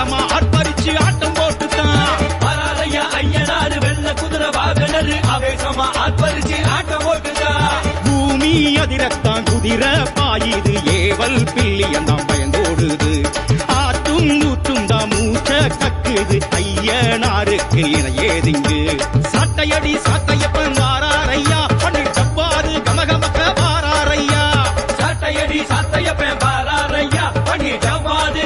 ஆட்டமா ஆட்பறிச்சு ஆட்டம் போட்டுட்டான் பராரையா ஐயனாரு வெள்ள குதிரை வாகனரு ஆவேசமா ஆட்பறிச்சு ஆட்டம் போட்டுட்டான் பூமி அதிரத்தான் குதிரை பாயுது ஏவல் பிள்ளியம் தான் பயந்தோடுது. ஆத்தும் ஊற்றும் தான் மூச்ச கக்குது ஐயனாருக்கு என ஏதிங்கு சாட்டையடி சாட்டையப்பன் வாராரையா பண்ணி தப்பாது கமகமக்க வாராரையா. சாட்டையடி சாட்டையப்பன் வாராரையா பண்ணி தப்பாது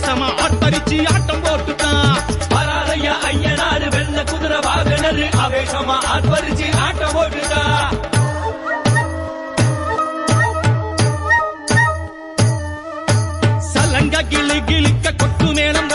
ஆவேசமா ஆர்ப்பரிச்சு ஆட்டம் போட்டுட்டான் பராரையா ஐயனாரு வெள்ள குதிரை வாகனர் ஆவேசமா ஆர்ப்பரிச்சு ஆட்டம் போட்டுட்டான் சலங்க கிளி கிளிக்க கொட்டு மேளம்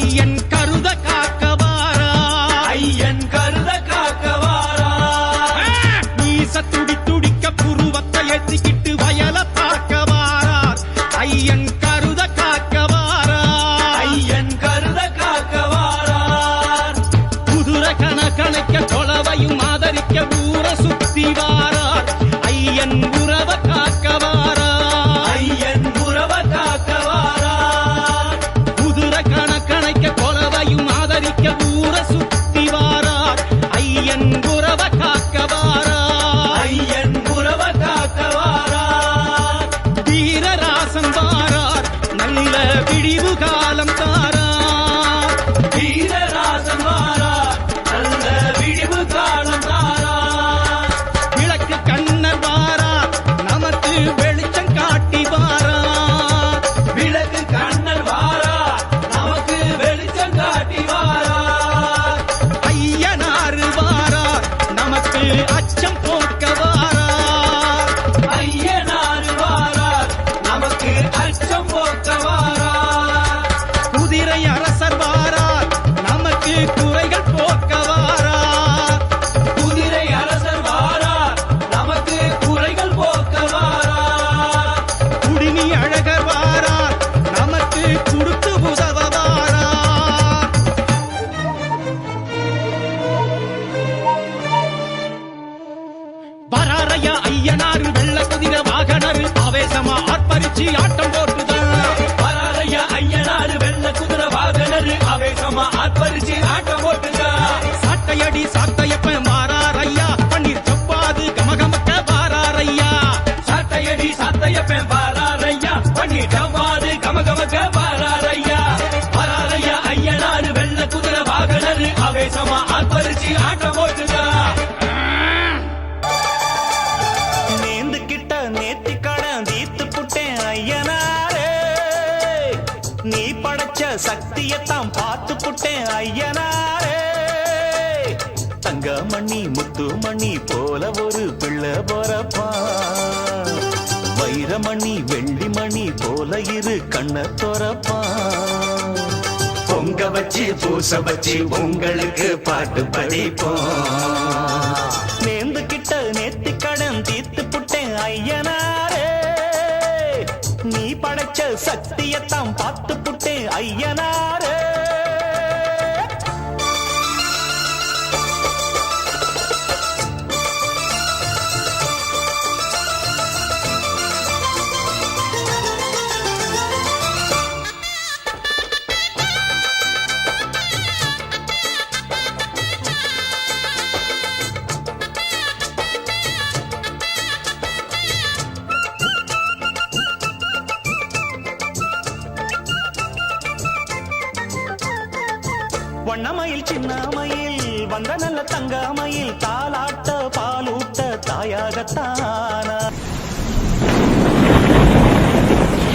ஐயன் கருத காக்கவாரா? ஐயன் கருத காக்கவாரா? நீச துடி துடிக்க புருவத்தை எத்திக்கிட்டு வயல பார்க்கவாரா? ஐயன் கருத காக்கவாரா? ஐயன் கருத காக்கவாரா? குதிரை கணக்கணைக்க தொலைவையும் ஆதரிக்க ஊர சுத்த வராரையா ஐயனாறு வெள்ள குதிர வாகனரு ஆவேசமா ஆர்ப்பரிச்சு ஆட்டம் போட்டுதான் வராரையா ஐயனாறு வெள்ள குதிர வாகனரு ஆவேசமா ஆர்ப்பரிச்சு ஆட்டம் போட்டுதான் சாட்டையடி சாட்டை வச்சு ஆட்டம் போட்டுங்க நேந்துக்கிட்ட நேத்தி கடன் தீத்து புட்டேன் ஐயனாரே. நீ படைச்ச சக்தியத்தான் பார்த்து புட்டேன் ஐயனாரே. தங்கமணி முத்துமணி போல ஒரு பிள்ளை போறப்பா. வைரமணி வெள்ளிமணி போல இரு கண்ண தொரப்பா பொங்க வச்சு பூச வச்சு உங்களுக்கு பாட்டு படிப்போம். நேர்ந்துகிட்ட நேத்து கடன் தீர்த்து புட்டேன் ஐயனாரே. நீ படைச்ச சக்தியத்தான் பார்த்து புட்டேன் ஐயனாரே. வண்ணமயில் சின்னமையில் வந்த நல்ல தங்கமையில் தாலாட்ட பாலூட்ட தாயாகத்தானா